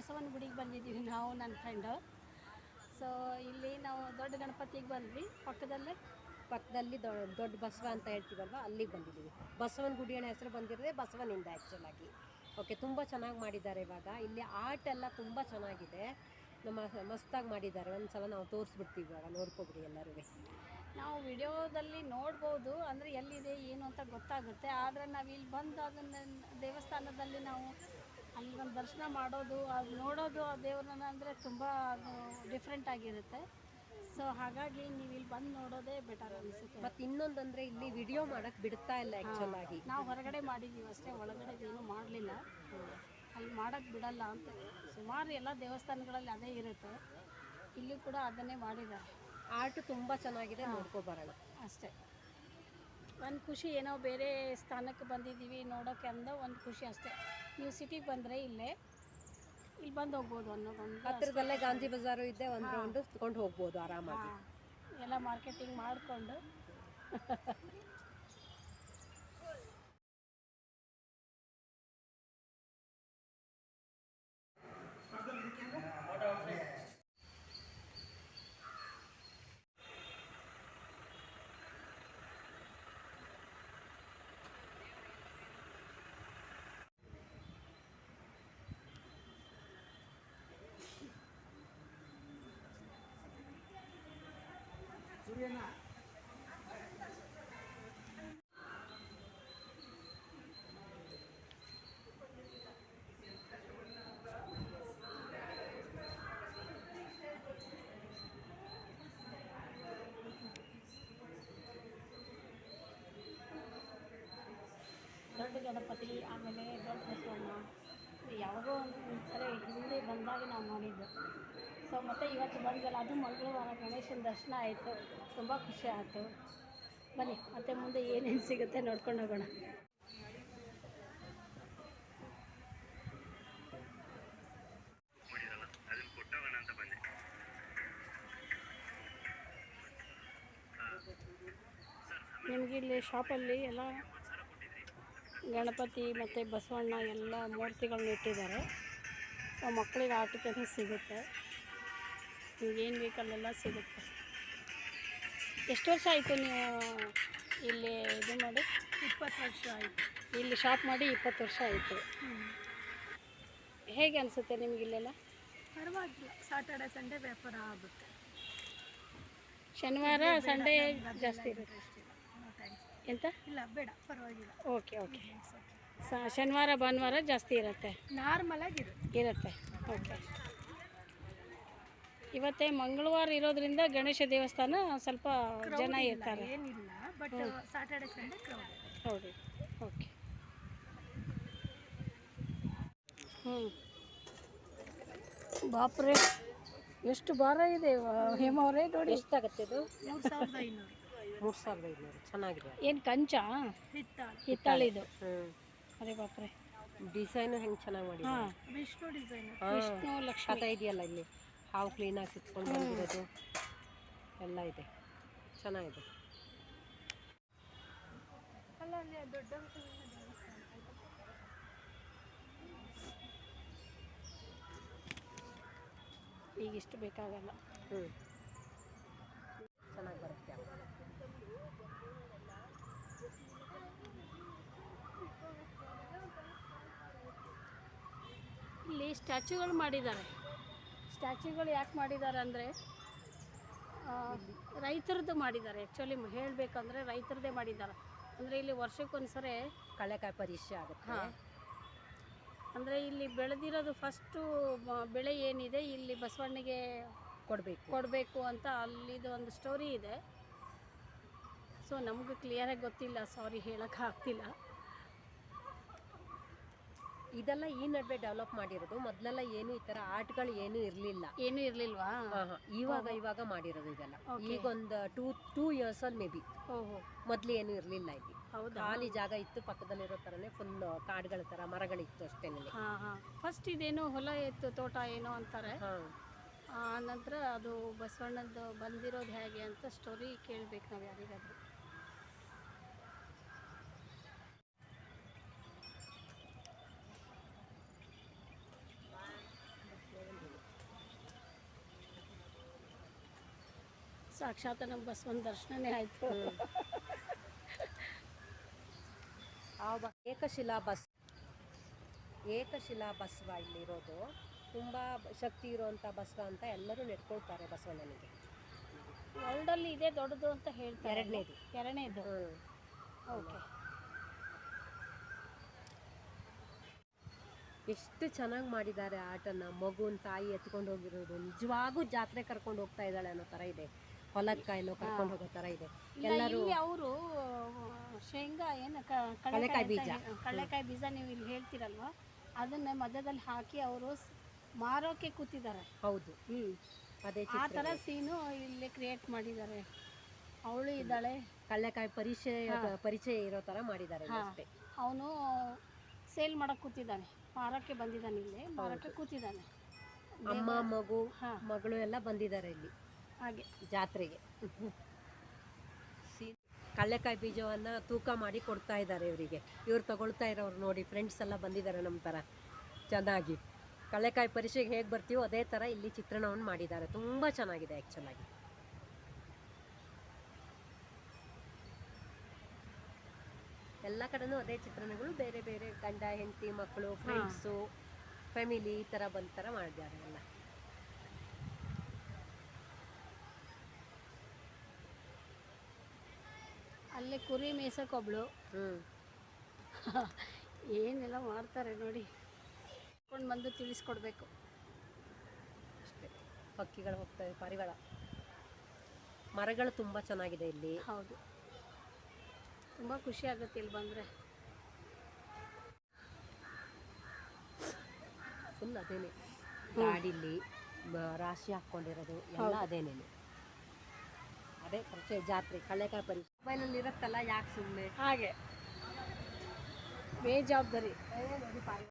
ಬಸವನ ಗುಡಿಗೆ ಬಂದಿದ್ದೀವಿ ನಾವು, ನನ್ನ ಫ್ರೆಂಡು ಸೊ ಇಲ್ಲಿ ನಾವು ದೊಡ್ಡ ಗಣಪತಿಗೆ ಬಂದ್ವಿ. ಪಕ್ಕದಲ್ಲೇ, ಪಕ್ಕದಲ್ಲಿ ದೊಡ್ಡ ಬಸವ ಅಂತ ಹೇಳ್ತೀವಲ್ವ, ಅಲ್ಲಿಗೆ ಬಂದಿದ್ದೀವಿ. ಬಸವನ ಗುಡಿಯ ಹೆಸರು ಬಂದಿರೋದೇ ಬಸವನಿಂದ ಆ್ಯಕ್ಚುಲಾಗಿ ಓಕೆ ತುಂಬ ಚೆನ್ನಾಗಿ ಮಾಡಿದ್ದಾರೆ ಇವಾಗ. ಇಲ್ಲಿ ಆರ್ಟ್ ಎಲ್ಲ ತುಂಬ ಚೆನ್ನಾಗಿದೆ. ನಮ್ಮ ಮಸ್ತಾಗಿ ಮಾಡಿದ್ದಾರೆ. ಒಂದು ಸಲ ನಾವು ತೋರಿಸ್ಬಿಡ್ತೀವಿ ಇವಾಗ, ನೋಡ್ಕೊಬಿಡಿ ಎಲ್ಲರೂ ನಾವು ವಿಡಿಯೋದಲ್ಲಿ ನೋಡ್ಬೋದು, ಅಂದರೆ ಎಲ್ಲಿದೆ, ಏನು ಅಂತ ಗೊತ್ತಾಗುತ್ತೆ. ಆದರೆ ನಾವು ಇಲ್ಲಿ ಬಂದು ಅದನ್ನು, ದೇವಸ್ಥಾನದಲ್ಲಿ ನಾವು ಅಲ್ಲಿ ಒಂದು ದರ್ಶನ ಮಾಡೋದು ಅದು ನೋಡೋದು ಆ ದೇವ್ರನ್ನ ಅಂದರೆ ತುಂಬ ಅದು ಡಿಫ್ರೆಂಟ್ ಆಗಿರುತ್ತೆ. ಸೊ ಹಾಗಾಗಿ ನೀವು ಇಲ್ಲಿ ಬಂದು ನೋಡೋದೇ ಬೆಟರ್ ಅನಿಸುತ್ತೆ. ಇನ್ನೊಂದು ಅಂದರೆ ಇಲ್ಲಿ ವಿಡಿಯೋ ಮಾಡೋಕ್ಕೆ ಬಿಡ್ತಾ ಇಲ್ಲ ಆ್ಯಕ್ಚುಲಾಗಿ ನಾವು ಹೊರಗಡೆ ಮಾಡಿದ್ದೀವಿ ಅಷ್ಟೇ ಒಳಗಡೆ ಏನು ಮಾಡಲಿಲ್ಲ. ಅಲ್ಲಿ ಮಾಡೋಕ್ಕೆ ಬಿಡಲ್ಲ ಅಂತ. ಸುಮಾರು ಎಲ್ಲ ದೇವಸ್ಥಾನಗಳಲ್ಲಿ ಅದೇ ಇರುತ್ತೆ. ಇಲ್ಲಿ ಕೂಡ ಅದನ್ನೇ ಮಾಡಿದ್ದಾರೆ. ಆರ್ಟ್ ತುಂಬ ಚೆನ್ನಾಗಿದೆ ನೋಡ್ಕೊಬರೋಣ ಅಷ್ಟೇ. ಒಂದು ಖುಷಿ ಏನೋ ಬೇರೆ ಸ್ಥಾನಕ್ಕೆ ಬಂದಿದ್ದೀವಿ ನೋಡೋಕ್ಕೆ ಅಂದ ಒಂದು ಖುಷಿ ಅಷ್ಟೇ. ನೀವು ಸಿಟಿಗೆ ಬಂದರೆ ಇಲ್ಲೇ ಇಲ್ಲಿ ಬಂದು ಹೋಗ್ಬೋದು ಅನ್ನೋದೊಂದು ಹತ್ತಿರದಲ್ಲೇ ಗಾಂಧಿ ಬಜಾರು ಇದ್ದೆ ಒಂದು ರೌಂಡು ತಗೊಂಡು ಹೋಗ್ಬೋದು ಆರಾಮಾಗಿ. ಎಲ್ಲ ಮಾರ್ಕೆಟಿಂಗ್ ಮಾಡಿಕೊಂಡು. ದೊಡ್ಡ ಗಣಪತಿ ಆಮೇಲೆ ದೊಡ್ಡ ಬಸವಣ್ಣ ಯಾವಾಗೋ ಒಂದು ಸರಿ ಹಿಂದೆ ಬಂದಾಗ ನಾವು ಮಾಡಿದ್ದು. ಸೊ ಮತ್ತು ಇವತ್ತು ಬಂದಲ್ಲ ಅದು ಮಂಗಳವಾರ ಗಣೇಶನ ದರ್ಶನ ಆಯಿತು. ತುಂಬ ಖುಷಿ ಆಯಿತು. ಬನ್ನಿ, ಮತ್ತೆ ಮುಂದೆ ಏನೇನು ಸಿಗುತ್ತೆ ನೋಡ್ಕೊಂಡು ಹೋಗೋಣ. ನಿಮಗೆ ಇಲ್ಲಿ ಶಾಪಲ್ಲಿ ಎಲ್ಲ ಗಣಪತಿ ಮತ್ತು ಬಸವಣ್ಣ ಎಲ್ಲ ಮೂರ್ತಿಗಳನ್ನ ಇಟ್ಟಿದ್ದಾರೆ. ಸೊ ಮಕ್ಕಳಿಗೆ ಆಟಕ್ಕೆ ಸಿಗುತ್ತೆ. ನಿಮ್ಗೇನು ಬೇಕಲ್ಲೆಲ್ಲ ಸಿಗುತ್ತೆ. ಎಷ್ಟು ವರ್ಷ ಆಯಿತು ನೀವು ಇಲ್ಲಿ ಇದು ಮಾಡಿ? ಇಪ್ಪತ್ತು ವರ್ಷ ಆಯಿತು. ಇಲ್ಲಿ ಶಾಪ್ ಮಾಡಿ ಇಪ್ಪತ್ತು ವರ್ಷ ಆಯಿತು. ಹೇಗೆ ಅನಿಸುತ್ತೆ ನಿಮ್ಗೆ ಇಲ್ಲೆಲ್ಲ? ಪರವಾಗಿಲ್ಲ. ಸಾಟರ್ಡೆ ಸಂಡೇ ವ್ಯಾಪಾರ ಆಗುತ್ತೆ. ಶನಿವಾರ ಸಂಡೇ ಜಾಸ್ತಿ ಇರುತ್ತೆ. ಎಂತ? ಇಲ್ಲ ಬೇಡ ಪರವಾಗಿಲ್ಲ. ಓಕೆ ಓಕೆ ಶನಿವಾರ ಭಾನುವಾರ ಜಾಸ್ತಿ ಇರುತ್ತೆ? ನಾರ್ಮಲಾಗಿ ಆಗಿರುತ್ತೆ ಇರುತ್ತೆ. ಓಕೆ ಇವತ್ತೇ ಮಂಗಳವಾರ ಇರೋದ್ರಿಂದ ಗಣೇಶ ದೇವಸ್ಥಾನ ಸ್ವಲ್ಪ ಜನ ಇರ್ತಾರೆ. ಏನಿಲ್ಲ ಬಟ್ ಸಾಟರ್ಡೆ ಸಂಡೇ ಕ್ರೌಡ್ ಹೌದು ಓಕೆ. ಹ್ಞೂ ಬಾಪ್ರೆ ಎಷ್ಟು ಭಾರ ಇದೆ ಹೇಮವ್ರೆ ನೋಡಿ. ಎಷ್ಟಾಗುತ್ತೆ ಇದು? ಮೂರು ಸಾವಿರದ ಐನೂರು. ಮೂರು ಸಾವಿರದ ಐನೂರು ಚೆನ್ನಾಗಿದೆ. ಏನು ಕಂಚ? ಹಿತ್ತ ಹಿತ್ತಾಳಿದು ಹ್ಞೂ ಅರೆ ಬಾಪ್ರೆ. ಡಿಸೈನು ಹೆಂಗೆ ಚೆನ್ನಾಗಿ ಮಾಡಿದ್ದಾರೆ? ಹಾಂ. ವಿಷ್ಣು ಡಿಸೈನ್ ವಿಷ್ಣು ಲಕ್ಷ್ಮಿ. ಕಥ ಇದೆಯಲ್ಲ ಇಲ್ಲಿ? ಹಾವು ಕ್ಲೀನಾಗಿ ಸುತ್ಕೊಂಡು ಬಂದಿರೋದು ಎಲ್ಲ ಇದೆ. ಚೆನ್ನಾಗಿದೆ. ಈಗ ಇಷ್ಟು ಬೇಕಾಗಲ್ಲ. ಹ್ಞೂ ಚೆನ್ನಾಗಿ ಬರುತ್ತೆ. ಇಲ್ಲಿ ಸ್ಟ್ಯಾಚ್ಯೂಗಳು ಮಾಡಿದ್ದಾರೆ. ಸ್ಟ್ಯಾಚ್ಯೂಗಳು ಯಾಕೆ ಮಾಡಿದ್ದಾರೆ ಅಂದರೆ ರೈತರದ್ದು ಮಾಡಿದ್ದಾರೆ ಆ್ಯಕ್ಚುಲಿ ಹೇಳಬೇಕಂದ್ರೆ ರೈತರದ್ದೇ ಮಾಡಿದ್ದಾರೆ ಅಂದರೆ ಇಲ್ಲಿ ವರ್ಷಕ್ಕೊಂದ್ಸರಿ ಕಳೆಕಾಯಿ ಪರೀಕ್ಷೆ ಆಗುತ್ತೆ. ಹಾಂ. ಅಂದರೆ ಇಲ್ಲಿ ಬೆಳೆದಿರೋದು ಫಸ್ಟು ಬೆಳೆ ಏನಿದೆ ಇಲ್ಲಿ ಬಸವಣ್ಣಗೆ ಕೊಡಬೇಕು. ಕೊಡಬೇಕು ಅಂತ ಅಲ್ಲಿದು ಒಂದು ಸ್ಟೋರಿ ಇದೆ. ಸೊ ನಮಗೂ ಕ್ಲಿಯರಾಗಿ ಗೊತ್ತಿಲ್ಲ ಸಾರಿ ಹೇಳೋಕ್ಕೆ ಆಗ್ತಿಲ್ಲ. ಇದೆಲ್ಲ ಈ ನಡುವೆ ಡೆವಲಪ್ ಮಾಡಿರೋದು. ಮೊದಲೆಲ್ಲ ಏನು ಈ ತರ ಆರ್ಟ್ಗಳು ಏನು ಇರಲಿಲ್ಲ. ಹಾ, ಹಾ. ಇವಾಗ ಇವಾಗ ಮಾಡಿರೋದು ಇದೆಲ್ಲ. ಈಗ ಒಂದು ಟೂ ಟೂ ಇಯರ್ಸ್ ಅಲ್ಲಿ ಮೇ ಬಿ ಓಹೋ. ಮೊದಲು ಏನೂ ಇರಲಿಲ್ಲ ಇಲ್ಲಿ. ಹೌದಾ? ಖಾಲಿ ಜಾಗ ಇತ್ತು ಪಕ್ಕದಲ್ಲಿರೋ ತರನೇ ಫುಲ್ ಕಾಡುಗಳ ತರ ಮರಗಳಿತ್ತು ಅಷ್ಟೇ ಹಾ ಹಾಂ. ಫಸ್ಟ್ ಇದೇನೋ ಹೊಲ ಇತ್ತು ತೋಟ ಏನೋ ಅಂತಾರೆ? ಹಾಂ. ಆ ನಂತರ ಅದು ಬಸವಣ್ಣದ್ದು ಬಂದಿರೋದು ಹೇಗೆ ಅಂತ ಸ್ಟೋರಿ ಕೇಳ್ಬೇಕು ನಾವು ಯಾರಿಗಾದ್ರು. ಸಾಕ್ಷಾತ್ ನಮ್ಮ ಬಸವನ ದರ್ಶನನೇ ಆಯಿತು. ಆ ಏಕಶಿಲಾ ಬಸ್ ಏಕಶಿಲಾ ಬಸವ ಇಲ್ಲಿರೋದು. ತುಂಬ ಶಕ್ತಿ ಇರುವಂಥ ಬಸವ ಅಂತ ಎಲ್ಲರೂ ನೆಟ್ಕೊಳ್ತಾರೆ ಬಸವಣ್ಣನಿಗೆ. ವರ್ಲ್ಡಲ್ಲಿ ಇದೇ ದೊಡ್ಡದು ಅಂತ ಹೇಳ್ತಾರೆ. ಎರಡನೇದು. ಎರಡನೇದು. ಓಕೆ. ಎಷ್ಟು ಚೆನ್ನಾಗಿ ಮಾಡಿದ್ದಾರೆ ಆಟನ. ಮಗುನ ತಾಯಿ ಎತ್ಕೊಂಡು ಹೋಗಿರೋದು. ನಿಜವಾಗೂ ಜಾತ್ರೆ ಕರ್ಕೊಂಡು ಹೋಗ್ತಾ ಇದ್ದಾಳೆ ಅನ್ನೋ ಥರ ಇದೆ. ಹೊಲಕ್ಕೆ ಎಲ್ಲೋ ಕರ್ಕೊಂಡು ಹೋಗೋ ಥರ ಇದೆ. ಎಲ್ಲರೂ ಅವರು ಶೇಂಗಾ ಏನು ಕಡಲೆಕಾಯಿ ಬೀಜ. ಕಡಲೆಕಾಯಿ ಬೀಜ ನೀವು ಇಲ್ಲಿ ಹೇಳ್ತೀರಲ್ವ? ಅದನ್ನ ಮಧ್ಯದಲ್ಲಿ ಹಾಕಿ ಅವರು ಮಾರೋಕೆ ಕೂತಿದ್ದಾರೆ. ಹೌದು. ಹ್ಞೂ ಅದೇ ಆ ತರ ಥರ ಸೀನು ಇಲ್ಲಿ ಕ್ರಿಯೇಟ್ ಮಾಡಿದ್ದಾರೆ. ಅವಳು ಇದ್ದಾಳೆ. ಕಡಲೆಕಾಯಿ ಪರಿಚಯ ಪರಿಚಯ ಇರೋ ತರ ಮಾಡಿದ್ದಾರೆ. ಅಷ್ಟೇ ಅವನು ಸೇಲ್ ಮಾಡಕ್ ಕೂತಿದ್ದಾನೆ. ಮಾರೋಕೆ ಬಂದಿದ್ದಾನೆ ಇಲ್ಲಿ. ಮಾರಕ್ಕೆ ಕೂತಿದ್ದಾನೆ. ಅಮ್ಮ ಮಗು. ಮಗಳು ಎಲ್ಲ ಬಂದಿದ್ದಾರೆ ಇಲ್ಲಿ. ಹಾಗೆ. ಜಾತ್ರೆಗೆ. ಸೀ- ಕಳ್ಳೆಕಾಯಿ ಬೀಜವನ್ನು ತೂಕ ಮಾಡಿ ಕೊಡ್ತಾ ಇದ್ದಾರೆ ಇವರಿಗೆ. ಇವ್ರು ತಗೊಳ್ತಾ ಇರೋರು ನೋಡಿ ಫ್ರೆಂಡ್ಸ್ ಎಲ್ಲ ಬಂದಿದ್ದಾರೆ ನಮ್ಮ ಥರ ಚೆನ್ನಾಗಿ. ಕಳ್ಳೆಕಾಯಿ ಪರೀಕ್ಷೆಗೆ ಹೇಗೆ ಬರ್ತೀವೋ ಅದೇ ಥರ ಇಲ್ಲಿ ಚಿತ್ರಣವನ್ನು ಮಾಡಿದ್ದಾರೆ. ತುಂಬ ಚೆನ್ನಾಗಿದೆ ಆ್ಯಕ್ಚುಲಾಗಿ ಎಲ್ಲ ಕಡೆನೂ ಅದೇ ಚಿತ್ರಣಗಳು. ಬೇರೆ ಬೇರೆ ಗಂಡ ಹೆಂಡತಿ ಮಕ್ಕಳು ಫ್ರೆಂಡ್ಸು ಫ್ಯಾಮಿಲಿ ಈ ಥರ ಬಂದ ಥರ ಮಾಡಿದ್ದಾರೆ ಎಲ್ಲ. ಅಲ್ಲಿ ಕುರಿ ಮೇಸಕ್ಕೊಬ್ಳು ಹ್ಮ್. ಏನೆಲ್ಲ ಮಾಡ್ತಾರೆ ನೋಡಿ. ಕೊಂಡು ಬಂದು ತಿಳಿಸ್ಕೊಡ್ಬೇಕು. ಅಷ್ಟೇ. ಪಕ್ಕಿಗಳು ಹೋಗ್ತವೆ ಪರಿಗಳ ಮರಗಳು ತುಂಬ ಚೆನ್ನಾಗಿದೆ ಇಲ್ಲಿ. ಹೌದು. ತುಂಬ ಖುಷಿ ಆಗುತ್ತೆ ಇಲ್ಲಿ ಬಂದರೆ. ಫುಲ್ ಅದೇನೆ. ಗಾಡಿಲಿ ರಾಶಿ ಹಾಕ್ಕೊಂಡಿರೋದು ಎಲ್ಲ ಅದೇನೇನೆ ಅದೇ ಪರಿಚಯ ಜಾತ್ರೆ ಕಳ್ಳೆಕಾಯಿ ಪರಿ. ಮೊಬೈಲಲ್ಲಿ ಇರುತ್ತಲ್ಲ ಯಾಕೆ ಸುಮ್ಮನೆ ಹಾಗೆ. ಬೇಜವಾಬ್ದಾರಿ.